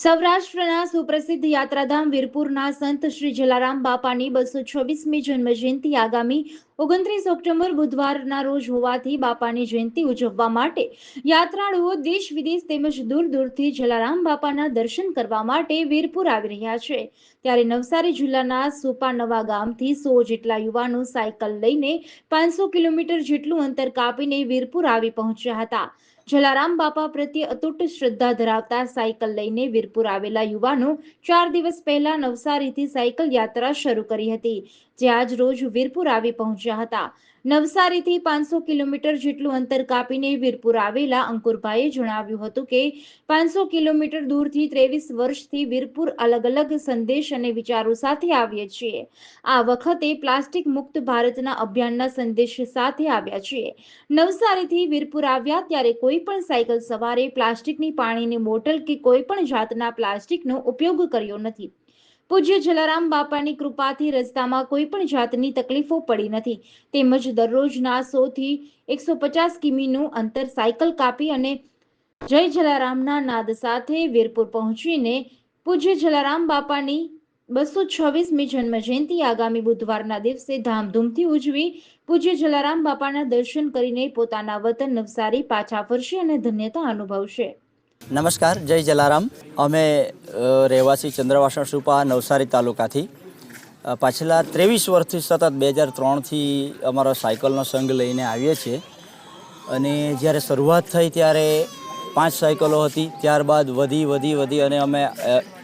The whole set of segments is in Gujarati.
સૌરાષ્ટ્રના સુપ્રસિદ્ધ યાત્રાધામ વીરપુરના સંત શ્રી જલારામ બાપાની બસો છવ્વીસમી જન્મજયંતિ આગામી ઓગણત્રીસ ઓક્ટોબર બુધવારના રોજ હોવાથી બાપાની જયંતિ ઉજવવા માટે યાત્રાળુઓ દેશ વિદેશ તેમજ દૂર દૂરથી જલારામ બાપાના દર્શન કરવા માટે વીરપુર આવી રહ્યા છે. ત્યારે નવસારી જિલ્લાના સુપા નવા ગામથી સો જેટલા યુવાનો સાયકલ લઈને પાંચસો કિલોમીટર જેટલું અંતર કાપીને વીરપુર આવી પહોંચ્યા હતા. જલારામ બાપા પ્રત્યે અતૂટ શ્રદ્ધા ધરાવતા સાયકલ લઈને વીરપુર આવેલા યુવાનો ચાર દિવસ પહેલા નવસારીથી સાયકલ યાત્રા શરૂ કરી હતી. જે આજ રોજ વીરપુર આવી પહોંચ્યા હતા. નવસારીથી પાંચસો કિલોમીટર જેટલું અંતર કાપીને વીરપુર આવેલા અંકુરભાઈએ જણાવ્યું હતું કે, પાંચસો કિલોમીટર દૂરથી ત્રેવીસ વર્ષથી વીરપુર અલગ અલગ સંદેશ અને વિચારો સાથે આવીએ છીએ. આ વખતે પ્લાસ્ટિક મુક્ત ભારતના અભિયાનના સંદેશ સાથે આવ્યા છીએ. નવસારીથી વીરપુર આવ્યા ત્યારે કોઈ પણ સાયકલ સવારે પ્લાસ્ટિકની પાણીની બોટલ કે કોઈ પણ જાતના પ્લાસ્ટિકનો ઉપયોગ કર્યો નથી. પૂજ્ય જલારામ બાપાની કૃપાથી રસ્તામાં કોઈ પણ જાતની તકલીફો પડી નથી. તેમજ દરરોજના સો થી એકસો પચાસ કિમીનું અંતર સાયકલ કાપી અને જય જલારામના નાદ સાથે વીરપુર પહોંચીને પૂજ્ય જલારામ બાપાની બસો છવ્વીસમી જન્મ જયંતિ આગામી બુધવારના દિવસે ધામધૂમથી ઉજવી પૂજ્ય જલારામ બાપાના દર્શન કરીને પોતાના વતન નવસારી પાછા ફરશે અને ધન્યતા અનુભવશે. નમસ્કાર, જય જલારામ. અમે રહેવાસી ચંદ્રવાસણ સુપા નવસારી તાલુકાથી. પાછલા ત્રેવીસ વર્ષથી સતત બે હજાર ત્રણથી અમારો સાયકલનો સંઘ લઈને આવીએ છીએ. અને જ્યારે શરૂઆત થઈ ત્યારે પાંચ સાયકલો હતી, ત્યારબાદ વધી વધી વધી અને અમે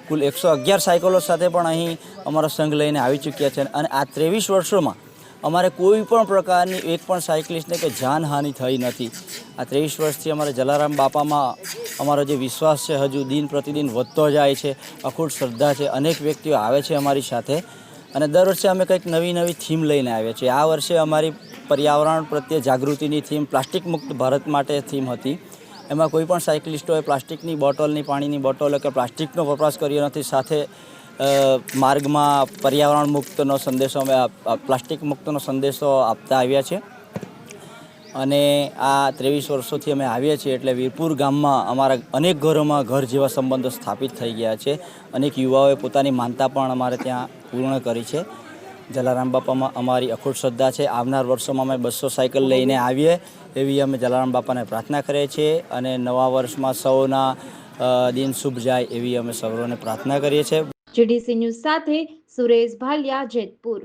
કુલ એકસો અગિયાર સાયકલો સાથે પણ અહીં અમારો સંઘ લઈને આવી ચૂક્યા છે. અને આ ત્રેવીસ વર્ષોમાં અમારે કોઈ પણ પ્રકારની એક પણ સાયકલિસ્ટને કે જાનહાનિ થઈ નથી. આ ત્રેવીસ વર્ષથી અમારે જલારામ બાપામાં અમારો જે વિશ્વાસ છે, હજુ દિન પ્રતિદિન વધતો જાય છે, અખૂટ શ્રદ્ધા છે, અનેક વ્યક્તિઓ આવે છે અમારી સાથે. અને દર વર્ષે અમે કંઈક નવી નવી થીમ લઈને આવ્યા છીએ. આ વર્ષે અમારી પર્યાવરણ પ્રત્યે જાગૃતિની થીમ પ્લાસ્ટિક મુક્ત ભારત માટે થીમ હતી. એમાં કોઈ પણ સાયકલિસ્ટોએ પ્લાસ્ટિકની બોટલની, પાણીની બોટલો કે પ્લાસ્ટિકનો વપરાશ કર્યો નથી. સાથે માર્ગમાં પર્યાવરણ મુક્તનો સંદેશો અમે પ્લાસ્ટિક મુક્તનો સંદેશો આપતા આવ્યા છે અને આ ત્રેવીસ વર્ષોથી અમે આવીએ છીએ એટલે વીરપુર ગામમાં અમારા અનેક ઘરોમાં ઘર જેવા સંબંધો સ્થાપિત થઈ ગયા છે. અનેક યુવાઓએ પોતાની માનતા પણ અમારે ત્યાં પૂર્ણ કરી છે. જલારામ બાપામાં અમારી અખૂટ શ્રદ્ધા છે. આવનાર વર્ષોમાં અમે બસો સાયકલ લઈને આવીએ એવી અમે જલારામ બાપાને પ્રાર્થના કરીએ છીએ અને નવા વર્ષમાં સૌના દિન શુભ જાય એવી અમે સૌને પ્રાર્થના કરીએ છીએ. જીડીસી ન્યૂઝ સાથે સુરેશ ભાલિયા જેતપુર.